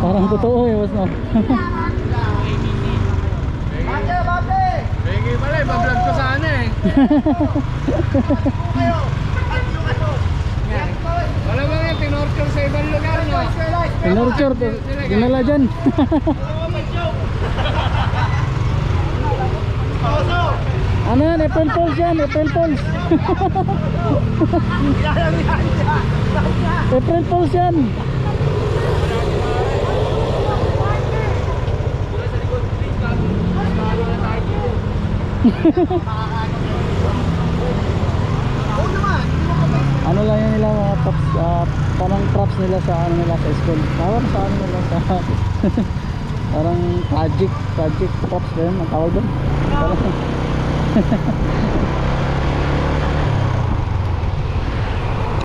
totoo eh, boss no. Bate, bate! Bengi pala eh, bablog ko sana eh. Wala ba nga, tinorture sa ibang lugar no? Pinurture, dinala dyan. Ano yan, April Fools yan, April Fools. April Fools yan. Ano lang yan nila mga props, ah, parang props nila sa ano nila sa school. Parang sa ano nila sa parang project, project props ba yun ang tawag doon? Parang